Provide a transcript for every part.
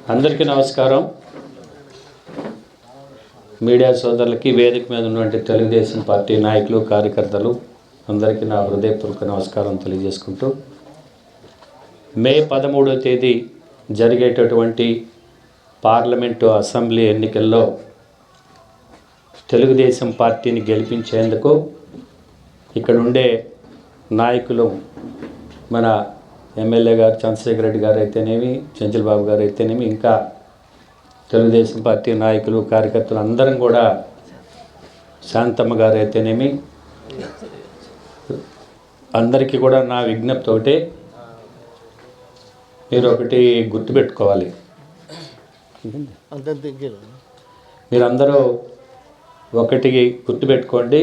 అందరికీ నమస్కారం. మీడియా సోదరులకి వేదిక మీద ఉన్నటువంటి తెలుగుదేశం పార్టీ నాయకులు కార్యకర్తలు అందరికీ నా హృదయపూర్వక నమస్కారం తెలియజేసుకుంటూ మే పదమూడవ తేదీ జరిగేటటువంటి పార్లమెంటు అసెంబ్లీ ఎన్నికల్లో తెలుగుదేశం పార్టీని గెలిపించేందుకు ఇక్కడ ఉండే నాయకులు మన ఎమ్మెల్యే గారు చంద్రశేఖర్ రెడ్డి గారు అయితేనేమి చెంచల్ బాబు గారు అయితేనేమి ఇంకా తెలుగుదేశం పార్టీ నాయకులు కార్యకర్తలు అందరం కూడా శాంతమ్మ గారు అయితేనేమి అందరికీ కూడా నా విజ్ఞప్తి ఒకటే మీరు ఒకటి గుర్తుపెట్టుకోవాలి. మీరందరూ ఒకటి గుర్తుపెట్టుకోండి.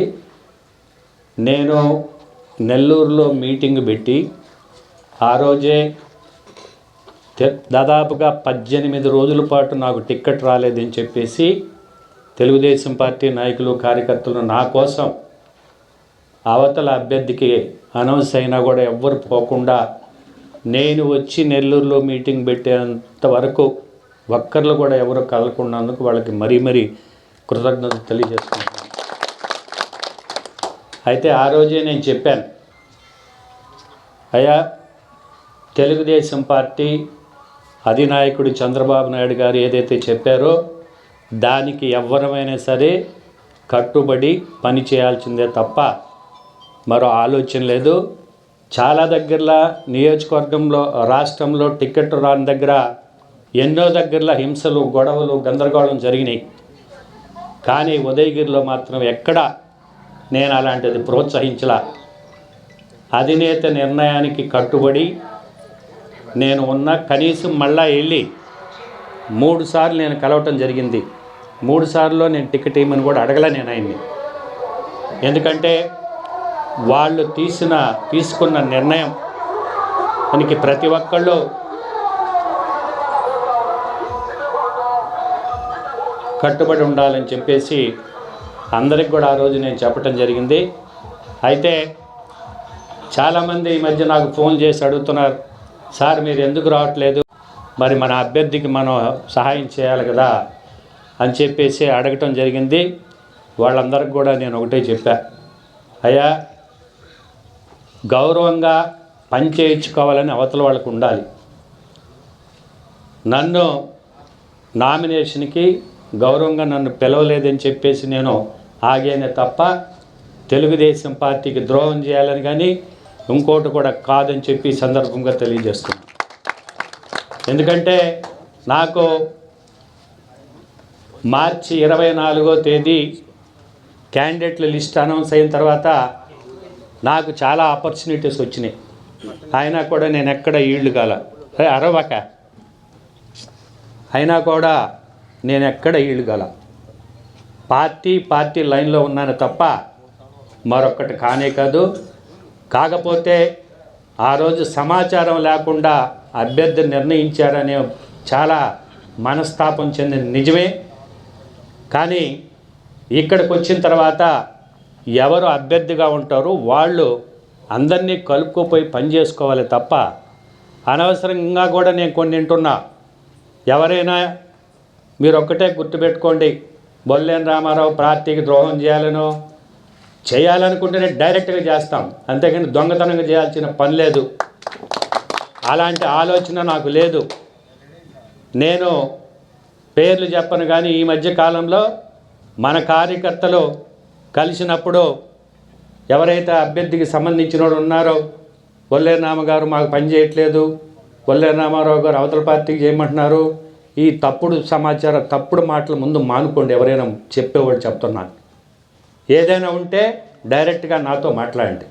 నేను నెల్లూరులో మీటింగ్ పెట్టి ఆ రోజే దాదాపుగా పద్దెనిమిది రోజుల పాటు నాకు టిక్కెట్ రాలేదని చెప్పేసి తెలుగుదేశం పార్టీ నాయకులు కార్యకర్తలు నా కోసం అవతల అభ్యర్థికి అనౌన్స్ అయినా కూడా ఎవ్వరు పోకుండా నేను వచ్చి నెల్లూరులో మీటింగ్ పెట్టేంత వరకు ఒక్కర్లు కూడా ఎవరు కదలకున్నందుకు వాళ్ళకి మరీ మరీ కృతజ్ఞత తెలియజేస్తున్నాను. అయితే ఆ రోజే నేను చెప్పాను అయ్యా తెలుగుదేశం పార్టీ అధినాయకుడు చంద్రబాబు నాయుడు గారు ఏదైతే చెప్పారో దానికి ఎవరమైనా సరే కట్టుబడి పని చేయాల్సిందే తప్ప మరో ఆలోచన లేదు. చాలా దగ్గరలో నియోజకవర్గంలో రాష్ట్రంలో టికెట్ రాని దగ్గర ఎన్నో దగ్గరలో హింసలు గొడవలు గందరగోళం జరిగినాయి. కానీ ఉదయగిరిలో మాత్రం ఎక్కడ నేను అలాంటిది ప్రోత్సహించలా. అధినేత నిర్ణయానికి కట్టుబడి నేను ఉన్న కనీసం మళ్ళా వెళ్ళి మూడు సార్లు నేను కలవటం జరిగింది. మూడు సార్లు నేను టికెట్ ఇవ్వమని కూడా అడగలే నేను ఆయన్ని. ఎందుకంటే వాళ్ళు తీసిన తీసుకున్న నిర్ణయం దానికి ప్రతి ఒక్కళ్ళు కట్టుబడి ఉండాలని చెప్పేసి అందరికి కూడా ఆ రోజు నేను చెప్పటం జరిగింది. అయితే చాలామంది ఈ మధ్య నాకు ఫోన్ చేసి అడుగుతున్నారు సార్ మీరు ఎందుకు రావట్లేదు? మరి మన అభ్యర్థికి మనం సహాయం చేయాలి కదా అని చెప్పేసి అడగటం జరిగింది. వాళ్ళందరికి కూడా నేను ఒకటే చెప్పా. అయ్యా గౌరవంగా పని చేయించుకోవాలని అవతల వాళ్ళకు ఉండాలి. నన్ను నామినేషన్కి గౌరవంగా నన్ను పిలవలేదని చెప్పేసి నేను ఆగానే తప్ప తెలుగుదేశం పార్టీకి ద్రోహం చేయాలని కానీ ఇంకోటి కూడా కాదని చెప్పి సందర్భంగా తెలియజేస్తున్నాను ఎందుకంటే నాకు మార్చి ఇరవై నాలుగో తేదీ క్యాండిడేట్ల లిస్ట్ అనౌన్స్ అయిన తర్వాత నాకు చాలా ఆపర్చునిటీస్ వచ్చినాయి. అయినా కూడా నేను ఎక్కడ ఈళ్ళు కాల. అరవక. అయినా కూడా నేను ఎక్కడ ఈళ్ళు కాల. పార్టీ పార్టీ లైన్లో ఉన్నాను తప్ప మరొకటి కానే కాదు. కాకపోతే ఆ రోజు సమాచారం లేకుండా అభ్యర్థి నిర్ణయించారనే చాలా మనస్తాపం చెందిన నిజమే. కానీ ఇక్కడికి వచ్చిన తర్వాత ఎవరు అభ్యర్థిగా ఉంటారో వాళ్ళు అందరినీ కలుపుకుపోయి పని చేసుకోవాలి తప్ప అనవసరంగా కూడా నేను కొన్ని వింటున్నా. ఎవరైనా మీరు ఒక్కటే గుర్తుపెట్టుకోండి బొల్లేని రామారావు పార్టీకి ద్రోహం చేయాలనో చేయాలనుకుంటేనే డైరెక్ట్గా చేస్తాం. అంతేకాని దొంగతనంగా చేయాల్సిన పని లేదు. అలాంటి ఆలోచన నాకు లేదు. నేను పేర్లు చెప్పను కానీ ఈ మధ్య కాలంలో మన కార్యకర్తలు కలిసినప్పుడు ఎవరైతే అభ్యర్థికి సంబంధించిన వాడు ఉన్నారో రామ గారు మాకు పని చేయట్లేదు రామారావు గారు అవతల పార్టీకి చేయమంటున్నారు ఈ తప్పుడు సమాచారం తప్పుడు మాటలు ముందు మానుకోండి ఎవరైనా చెప్పేవాడు చెప్తున్నాను ఏదైనా ఉంటే డైరెక్ట్గా నాతో మాట్లాడండి.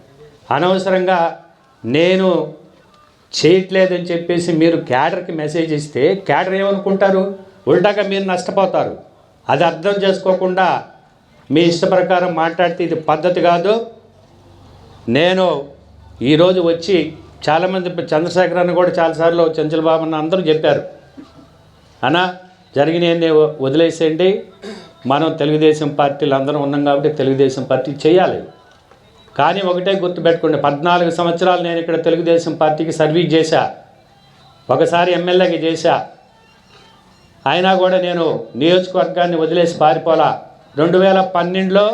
అనవసరంగా నేను చేయట్లేదని చెప్పేసి మీరు క్యాడర్కి మెసేజ్ ఇస్తే క్యాడర్ ఏమనుకుంటారు? ఉల్టాగా మీరు నష్టపోతారు. అది అర్థం చేసుకోకుండా మీ ఇష్ట ప్రకారం మాట్లాడితే ఇది పద్ధతి కాదు. నేను ఈరోజు వచ్చి చాలామంది చంద్రశేఖర్ అన్న కూడా చాలాసార్లు చంచల బాబు అన్న అందరూ చెప్పారు. అన్న జరిగినవన్నీ వదిలేసేయండి. మనం తెలుగుదేశం పార్టీలు అందరం ఉన్నాం కాబట్టి తెలుగుదేశం పార్టీ చేయాలి. కానీ ఒకటే గుర్తుపెట్టుకోండి పద్నాలుగు సంవత్సరాలు నేను ఇక్కడ తెలుగుదేశం పార్టీకి సర్వీస్ చేశా. ఒకసారి ఎమ్మెల్యేకి చేశా. అయినా కూడా నేను నియోజకవర్గాన్ని వదిలేసి పారిపోలా. రెండు వేల పన్నెండులో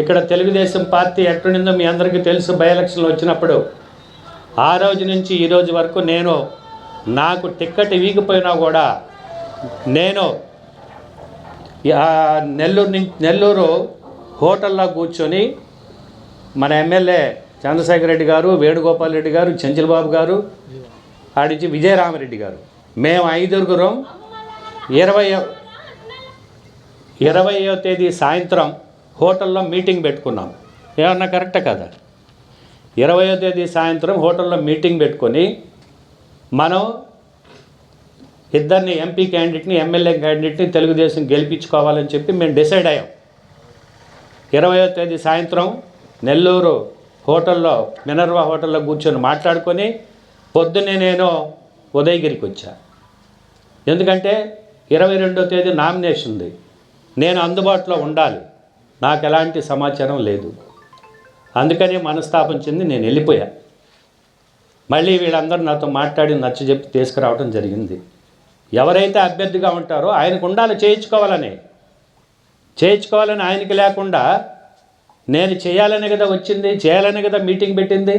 ఇక్కడ తెలుగుదేశం పార్టీ ఎక్కడుందో మీ అందరికీ తెలుసు బై ఎలక్షన్లు వచ్చినప్పుడు. ఆ రోజు నుంచి ఈ రోజు వరకు నేను నాకు టిక్కెట్ వీగిపోయినా కూడా నేను నెల్లూరు నుంచి నెల్లూరు హోటల్లో కూర్చొని మన ఎమ్మెల్యే చంద్రశేఖర్ రెడ్డి గారు వేణుగోపాల్ రెడ్డి గారు చంచలబాబు గారు ఆడించి విజయరామరెడ్డి గారు. మేము ఐదుగురం ఇరవై ఇరవయో తేదీ సాయంత్రం హోటల్లో మీటింగ్ పెట్టుకున్నాం. ఏమన్నా కరెక్టే కదా? ఇరవయో తేదీ సాయంత్రం హోటల్లో మీటింగ్ పెట్టుకొని మనం ఇద్దరిని ఎంపీ క్యాండిడేట్ని ఎమ్మెల్యే క్యాండిడేట్ని తెలుగుదేశం గెలిపించుకోవాలని చెప్పి మేము డిసైడ్ అయ్యాం. ఇరవయో తేదీ సాయంత్రం నెల్లూరు హోటల్లో మినర్వా హోటల్లో కూర్చొని మాట్లాడుకొని పొద్దున్నే నేను ఉదయగిరికి వచ్చా. ఎందుకంటే ఇరవై రెండో తేదీ నామినేషన్ ఉంది. నేను అందుబాటులో ఉండాలి. నాకు ఎలాంటి సమాచారం లేదు. అందుకని మనస్తాపం చెంది నేను వెళ్ళిపోయా. మళ్ళీ వీళ్ళందరూ నాతో మాట్లాడి నచ్చజెప్పి తీసుకురావడం జరిగింది. ఎవరైతే అభ్యర్థిగా ఉంటారో ఆయనకు ఉండాలి చేయించుకోవాలని. చేయించుకోవాలని ఆయనకి లేకుండా నేను చేయాలని కదా వచ్చింది చేయాలని కదా మీటింగ్ పెట్టింది.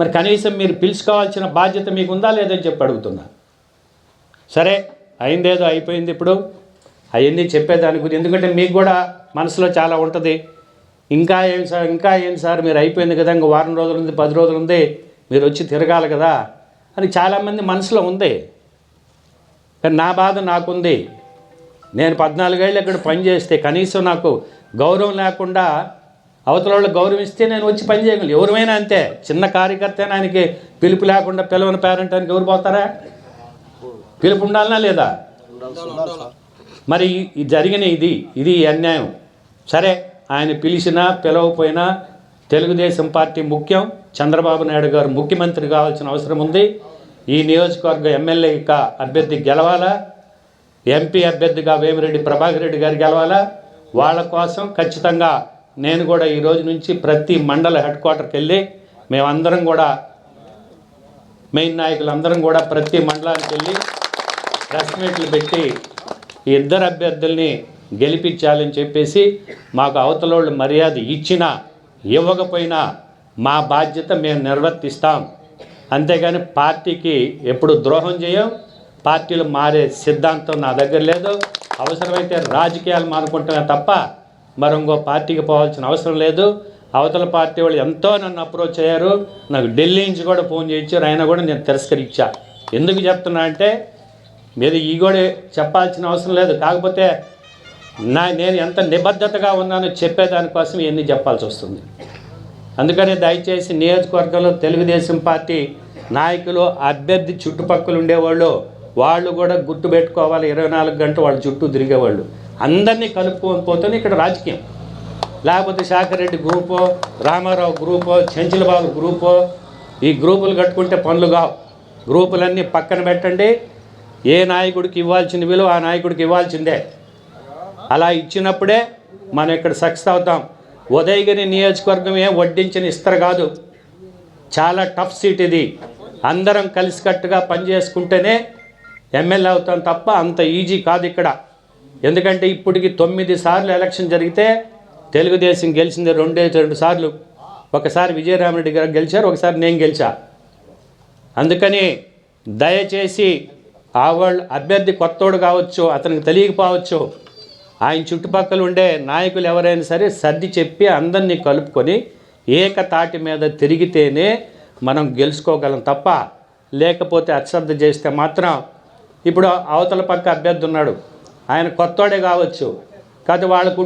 మరి కనీసం మీరు పిలుచుకోవాల్సిన బాధ్యత మీకు ఉందా లేదని చెప్పి అడుగుతున్నా. సరే అయిందేదో అయిపోయింది ఇప్పుడు. అవన్నీ చెప్పేదాని గురించి ఎందుకంటే మీకు కూడా మనసులో చాలా ఉంటుంది. ఇంకా ఏం సార్ ఇంకా ఏం సార్ మీరు అయిపోయింది కదా ఇంకా వారం రోజులు ఉంది పది రోజులు ఉంది మీరు వచ్చి తిరగాలి కదా అని చాలామంది మనసులో ఉంది. కానీ నా బాధ నాకుంది. నేను పద్నాలుగేళ్ళు ఇక్కడ పనిచేస్తే కనీసం నాకు గౌరవం లేకుండా అవతల వాళ్ళు గౌరవిస్తే నేను వచ్చి పని చేయగలను. ఎవరైనా అంతే. చిన్న కార్యకర్త ఆయనకి పిలుపు లేకుండా పిలవని పేరెంట్ అని ఎవరు పోతారా? పిలుపు ఉండాలనా లేదా? మరి జరిగిన ఇది ఇది అన్యాయం. సరే ఆయన పిలిచినా పిలవపోయినా తెలుగుదేశం పార్టీ ముఖ్యం. చంద్రబాబు నాయుడు గారు ముఖ్యమంత్రి కావాల్సిన అవసరం ఉంది. ఈ నియోజకవర్గ ఎమ్మెల్యేగా అభ్యర్థి గెలవాలా? ఎంపీ అభ్యర్థిగా వేమిరెడ్డి ప్రభాకర్ రెడ్డి గారు గెలవాలా? వాళ్ళ కోసం ఖచ్చితంగా నేను కూడా ఈ రోజు నుంచి ప్రతి మండల హెడ్ క్వార్టర్కి వెళ్ళి మేమందరం కూడా మెయిన్ నాయకులందరం కూడా ప్రతి మండలానికి వెళ్ళి ప్రెస్ మీట్లు పెట్టి ఈ ఇద్దరు అభ్యర్థుల్ని గెలిపించాలని చెప్పేసి మాకు అవతలోళ్ళు మర్యాద ఇచ్చినా ఇవ్వకపోయినా మా బాధ్యత మేము నిర్వర్తిస్తాం. అంతేగాని పార్టీకి ఎప్పుడు ద్రోహం చేయం పార్టీలు మారే సిద్ధాంతం నా దగ్గర లేదు. అవసరమైతే రాజకీయాలు మానుకుంటున్నా తప్ప మరి ఇంకో పార్టీకి పోవాల్సిన అవసరం లేదు. అవతల పార్టీ వాళ్ళు ఎంతో నన్ను అప్రోచ్ అయ్యారు. నాకు ఢిల్లీ నుంచి కూడా ఫోన్ చేయించారు. అయినా కూడా నేను తిరస్కరించా. ఎందుకు చెప్తున్నా అంటే మీరు ఈ కూడా చెప్పాల్సిన అవసరం లేదు. కాకపోతే నా నేను ఎంత నిబద్ధతగా ఉన్నానో చెప్పేదానికోసం ఇవన్నీ చెప్పాల్సి వస్తుంది. అందుకని దయచేసి నియోజకవర్గంలో తెలుగుదేశం పార్టీ నాయకులు అభ్యర్థి చుట్టుపక్కల ఉండేవాళ్ళు వాళ్ళు కూడా గుర్తు పెట్టుకోవాలి. ఇరవై నాలుగు గంటలు వాళ్ళ చుట్టూ తిరిగేవాళ్ళు. అందరినీ కలుపుకొని పోతేనే ఇక్కడ రాజకీయం. లేకపోతే శాఖరెడ్డి గ్రూపో రామారావు గ్రూపో చెంచులబాబు గ్రూపో ఈ గ్రూపులు కట్టుకుంటే పనులు కావు. గ్రూపులన్నీ పక్కన పెట్టండి. ఏ నాయకుడికి ఇవ్వాల్సిన విలువ ఆ నాయకుడికి ఇవ్వాల్సిందే. అలా ఇచ్చినప్పుడే మనం ఇక్కడ సక్సెస్ అవుతాం. ఉదయగిరి నియోజకవర్గం ఏం వడ్డించిన ఇస్తారు కాదు. చాలా టఫ్ సీట్ ఇది. అందరం కలిసికట్టుగా పనిచేసుకుంటేనే ఎమ్మెల్యే అవుతాం తప్ప అంత ఈజీ కాదు ఇక్కడ. ఎందుకంటే ఇప్పటికి తొమ్మిది సార్లు ఎలక్షన్ జరిగితే తెలుగుదేశం గెలిచింది రెండే రెండు సార్లు. ఒకసారి విజయరామరెడ్డి గారు గెలిచారు ఒకసారి నేను గెలిచా. అందుకని దయచేసి ఆ వాళ్ళు అభ్యర్థి కొత్తోడు కావచ్చు అతనికి తెలియకపోవచ్చు ఆయన చుట్టుపక్కల ఉండే నాయకులు ఎవరైనా సరే సర్ది చెప్పి అందరినీ కలుపుకొని ఏకతాటి మీద తిరిగితేనే మనం గెలుచుకోగలం తప్ప లేకపోతే అశ్రద్ధ చేస్తే మాత్రం ఇప్పుడు అవతల పక్క అభ్యర్థి ఉన్నాడు. ఆయన కొత్తోడే కావచ్చు. కాదు వాళ్ళకు